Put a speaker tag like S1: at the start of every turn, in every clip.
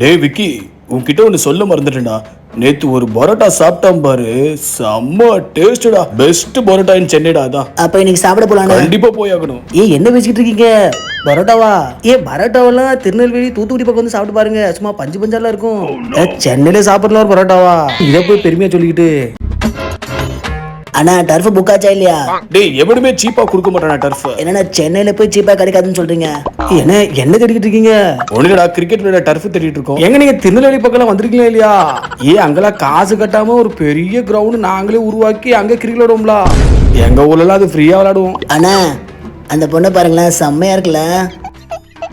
S1: டேய் விக்கி உன்கிட்ட ஒன்று சொல்ல மறந்துட்டேன்டா. நேத்து ஒரு பரோட்டா சாப்பிட்டான் பாரு. செம்ம டேஸ்டடா பெஸ்ட் பரோட்டா இன் சென்னைடா அதான்.
S2: அப்ப இன்னைக்கு சாப்பிட போலான்னு
S1: கண்டிப்பா போய் ஆகணும்.
S2: ஏ என்ன பேசிக்கிட்டு இருக்கீங்க? பரோட்டாவா? ஏ பரோட்டாவெல்லாம் திருநெல்வேலி தூத்துக்குடி பக்கம் வந்து சாப்பிட்டு பாருங்க. சும்மா பஞ்சு பஞ்சாலாம் இருக்கும். ஏ, சென்னையில சாப்பிடலாம் ஒரு பரோட்டாவா? இதை போய் பெருமையா சொல்லிக்கிட்டு அண்ணா டர்ஃப் புக் ஆச்சா இல்லையா
S1: டேய் எவனுமே சீப்பா கொடுக்க மாட்டானா டர்ஃப்
S2: என்னண்ணா சென்னையில போய் சீப்பா கிடைக்காதுன்னு சொல்றீங்க? என்ன என்ன தேடிக்கிட்டு இருக்கீங்க?
S1: ஒண்ணுடா கிரிக்கெட் விளையாட டர்ஃப் தேடிட்டு இருக்கோம்.
S2: எங்க நீங்க திருநெல்வேலி பக்கம் வந்திருக்கீங்களா இல்லையா? ஏ அங்கெல்லாம் காசு கட்டாம ஒரு பெரிய கிரவுண்ட் நாங்களே உருவாக்கி அங்க கிரிக்கெட் விடுவோம்ல எங்க ஊர்ல அது ஃப்ரீயா விளையாடுவோம்.
S3: அண்ணா அந்த பொண்ணை பாருங்களேன் செம்மையா இருக்குல்ல?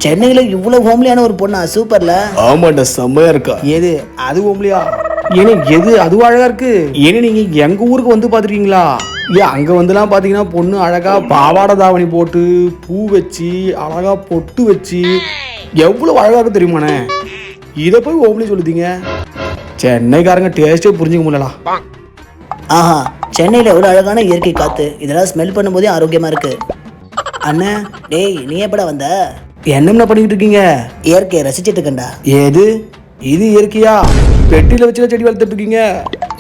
S3: சென்னையில இவ்வளவு ஹோம்லியான ஒரு பொண்ணா? சூப்பர்ல
S1: ஆமாண்டா செம்மையா இருக்கா?
S2: எது அது ஓம்லியா ஏன்னா எது அதுவும் அழகா இருக்கு. ஏன்னா நீங்க எங்க ஊருக்கு வந்து பாத்துருக்கீங்களா ஏன் அங்க வந்துலாம் பாத்தீங்கன்னா பொண்ணு அழகா பாவாடை தாவணி போட்டு பூ வச்சு அழகா பொட்டு வச்சு எவ்வளவு அழகா இருக்கு தெரியுமாண்ணே? இதை போய் ஓம்லி சொல்லுதீங்க. சென்னைக்காரங்க டேஸ்டே புரிஞ்சுக்க முடியலா
S3: ஆஹா சென்னையில எவ்வளவு அழகான இயற்கை காத்து இதெல்லாம் ஸ்மெல் பண்ணும்போதே ஆரோக்கியமா இருக்கு.
S2: அண்ணே
S3: டேய் நீ எப்படா வந்த?
S2: என்னம்ண்ணா பண்ணிக்கிட்டு இருக்கீங்க?
S3: இயற்கையை ரசிச்சிட்டு இருக்கேன்டா.
S2: ஏது இது இயற்கையா? பெட்டியில வச்சுல செடி வளர்த்துட்டு இருக்கீங்க?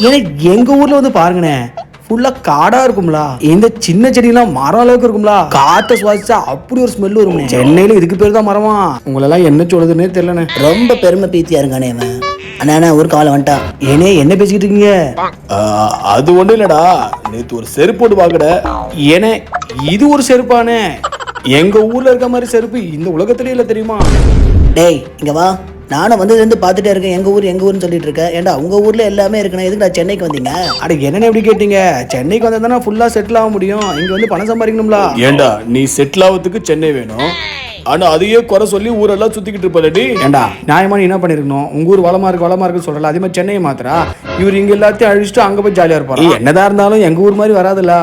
S2: ஏன்னா எங்க ஊர்ல வந்து பாருங்கண்ணே ஃபுல்லா காடா இருக்கும்ல. இந்த சின்ன செடியெல்லாம் மரம் அளவுக்கு இருக்கும்ல. காத்த சுவாசிச்சா அப்படி ஒரு ஸ்மெல் வரும் சென்னையில இதுக்கு பேர் தான் மரமா. உங்களெல்லாம் என்ன சொல்லுதுன்னே தெரியலண்ணே.
S3: ரொம்ப பெருமை பீத்தியா இருக்கானே அவன் அண்ணா அண்ணா ஊருக்கு ஆள வந்துட்டான்
S2: ஏனே என்ன பேசிக்கிட்டு இருக்கீங்க?
S1: அது ஒண்ணும் இல்லடா. நேத்து ஒரு செருப்போடு வாங்கட
S2: ஏனே இது ஒரு செருப்பானே? எங்க ஊர்ல இருக்க மாதிரி செருப்பு இந்த உலகத்திலே இல்ல தெரியுமா?
S3: டேய் இங்க வா. நானும் வந்ததுல இருந்து பார்த்துட்டே இருக்கேன். எங்க ஊர் எங்க ஊர்னு சொல்லிட்டு இருக்கேன் ஏன்டா உங்க ஊர்ல எல்லாமே இருக்குண்ணா. எதுக்குடா சென்னைக்கு வந்தீங்க?
S2: அட என்னண்ணே எப்படி கேட்டீங்க? சென்னைக்கு வந்தா தானே ஃபுல்லா செட்டில் ஆக முடியும். இங்க வந்து பணம் சம்பாதிக்கணும்ல?
S1: ஏண்டா நீ செட்டில் ஆகிறதுக்கு சென்னை வேணும். ஆனா அதையே குறை சொல்லி ஊரெல்லாம் சுத்திக்கிட்டு இருப்பலடி.
S2: ஏண்டா நியாயமா நீ என்ன பண்ணிருக்கணும்? உங்க ஊர் வளமா இருக்கு வளமா இருக்குன்னு சொல்றல அதே மாதிரி சென்னையை மாத்திரா இவர் இங்க எல்லாத்தையும் அழிச்சிட்டு அங்க போய் ஜாலியா இருப்பாரு? என்னதான் இருந்தாலும் எங்க ஊர் மாதிரி வராதுல்ல.